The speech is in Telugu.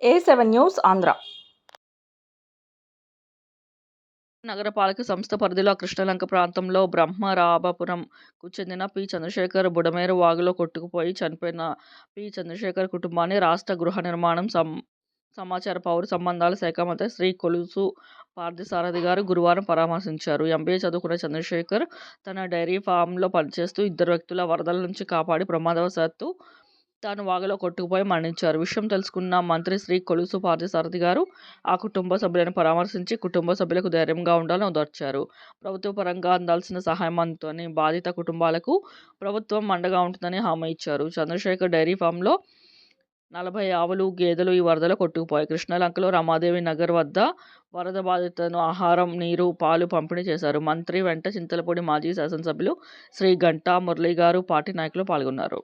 ఏ సెవెన్ న్యూస్ ఆంధ్ర. నగరపాలక సంస్థ పరిధిలో కృష్ణలంక ప్రాంతంలో బ్రహ్మరాభపురంకు చెందిన పి. చంద్రశేఖర్ బుడమేరు వాగులో కొట్టుకుపోయి చనిపోయిన పి. చంద్రశేఖర్ కుటుంబాన్ని రాష్ట్ర గృహ నిర్మాణం సం సమాచార పౌర సంబంధాల శాఖ మంత్రి శ్రీ కొలుసు పార్థసారథి గారు గురువారం పరామర్శించారు. ఎంబీఏ చదువుకున్న చంద్రశేఖర్ తన డైరీ ఫామ్లో పనిచేస్తూ ఇద్దరు వ్యక్తుల వరదల నుంచి కాపాడి ప్రమాదవశాత్తు తాను వాగులో కొట్టుకుపోయి మరణించారు. విషయం తెలుసుకున్న మంత్రి శ్రీ కొలుసు పార్థసారథి గారు ఆ కుటుంబ సభ్యులను పరామర్శించి కుటుంబ సభ్యులకు ధైర్యంగా ఉండాలని ఉదర్చారు ప్రభుత్వ పరంగా అందాల్సిన సహాయం అందుతోని బాధిత కుటుంబాలకు ప్రభుత్వం అండగా ఉంటుందని హామీ ఇచ్చారు. చంద్రశేఖర్ డైరీ ఫామ్లో నలభై ఆవులు గేదెలు ఈ వరదలో కొట్టుకుపోయాయి. కృష్ణలంకలో రమాదేవి నగర్ వద్ద వరద బాధితులను ఆహారం నీరు పాలు పంపిణీ చేశారు. మంత్రి వెంట చింతలపూడి మాజీ శాసనసభ్యులు శ్రీ గంటా మురళి గారు పార్టీ నాయకులు పాల్గొన్నారు.